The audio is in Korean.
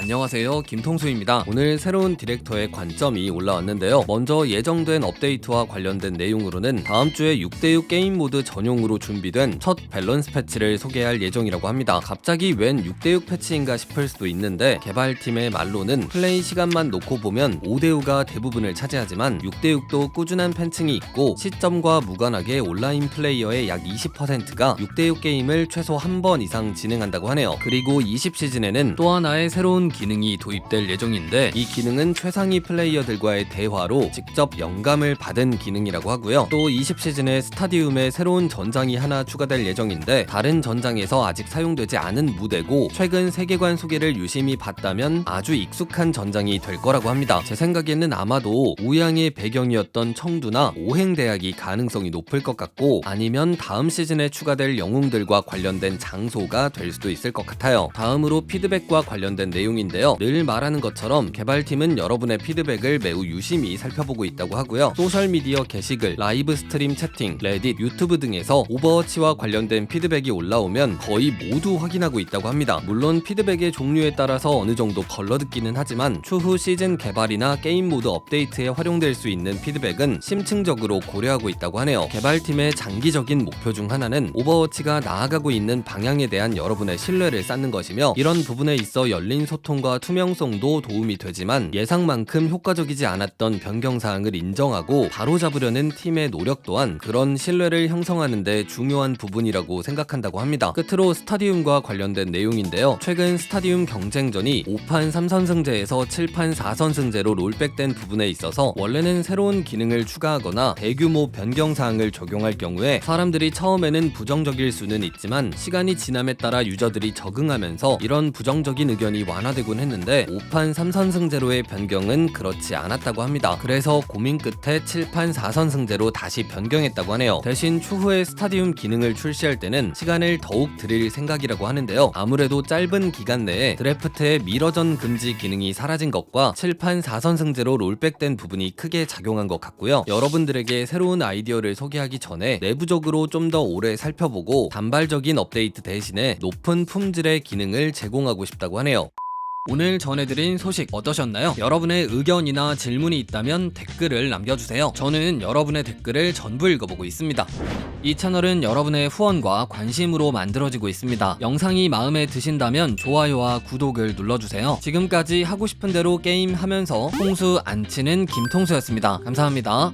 안녕하세요. 김통수입니다. 오늘 새로운 디렉터의 관점이 올라왔는데요. 먼저 예정된 업데이트와 관련된 내용으로는 다음 주에 6대6 게임 모드 전용으로 준비된 첫 밸런스 패치를 소개할 예정이라고 합니다. 갑자기 웬 6대6 패치인가 싶을 수도 있는데 개발팀의 말로는 플레이 시간만 놓고 보면 5대5가 대부분을 차지하지만 6대6도 꾸준한 팬층이 있고 시점과 무관하게 온라인 플레이어의 약 20%가 6대6 게임을 최소 한 번 이상 진행한다고 하네요. 그리고 20 시즌에는 또 하나의 새로운 기능이 도입될 예정인데 이 기능은 최상위 플레이어들과의 대화로 직접 영감을 받은 기능이라고 하고요. 또 20시즌에 스타디움에 새로운 전장이 하나 추가될 예정인데 다른 전장에서 아직 사용되지 않은 무대고 최근 세계관 소개를 유심히 봤다면 아주 익숙한 전장이 될 거라고 합니다. 제 생각에는 아마도 우양의 배경이었던 청두나 오행대학이 가능성이 높을 것 같고 아니면 다음 시즌에 추가될 영웅들과 관련된 장소가 될 수도 있을 것 같아요. 다음으로 피드백과 관련된 내용 인데요. 늘 말하는 것처럼 개발팀은 여러분의 피드백을 매우 유심히 살펴보고 있다고 하고요. 소셜미디어 게시글, 라이브 스트림 채팅, 레딧, 유튜브 등에서 오버워치와 관련된 피드백이 올라오면 거의 모두 확인하고 있다고 합니다. 물론 피드백의 종류에 따라서 어느 정도 걸러듣기는 하지만 추후 시즌 개발이나 게임 모드 업데이트에 활용될 수 있는 피드백은 심층적으로 고려하고 있다고 하네요. 개발팀의 장기적인 목표 중 하나는 오버워치가 나아가고 있는 방향에 대한 여러분의 신뢰를 쌓는 것이며 이런 부분에 있어 열린 소통 과 투명성도 도움이 되지만 예상만큼 효과적이지 않았던 변경 사항을 인정하고 바로잡으려는 팀의 노력 또한 그런 신뢰를 형성하는 데 중요한 부분이라고 생각한다고 합니다. 끝으로 스타디움과 관련된 내용인데요. 최근 스타디움 경쟁전이 5판 3선승제에서 7판 4선승제로 롤백된 부분에 있어서 원래는 새로운 기능을 추가하거나 대규모 변경 사항을 적용할 경우에 사람들이 처음에는 부정적일 수는 있지만 시간이 지남에 따라 유저들이 적응하면서 이런 부정적인 의견이 완화되 곤 했는데 5판 3선승제로의 변경은 그렇지 않았다고 합니다. 그래서 고민 끝에 7판 4선승제로 다시 변경했다고 하네요. 대신 추후에 스타디움 기능을 출시할 때는 시간을 더욱 들일 생각이라고 하는데요. 아무래도 짧은 기간 내에 드래프트의 미러전 금지 기능이 사라진 것과 7판 4선승제로 롤백된 부분이 크게 작용한 것 같고요. 여러분들에게 새로운 아이디어를 소개하기 전에 내부적으로 좀 더 오래 살펴보고 단발적인 업데이트 대신에 높은 품질의 기능을 제공하고 싶다고 하네요. 오늘 전해드린 소식 어떠셨나요? 여러분의 의견이나 질문이 있다면 댓글을 남겨주세요. 저는 여러분의 댓글을 전부 읽어보고 있습니다. 이 채널은 여러분의 후원과 관심으로 만들어지고 있습니다. 영상이 마음에 드신다면 좋아요와 구독을 눌러주세요. 지금까지 하고 싶은 대로 게임하면서 통수 안 치는 김통수였습니다. 감사합니다.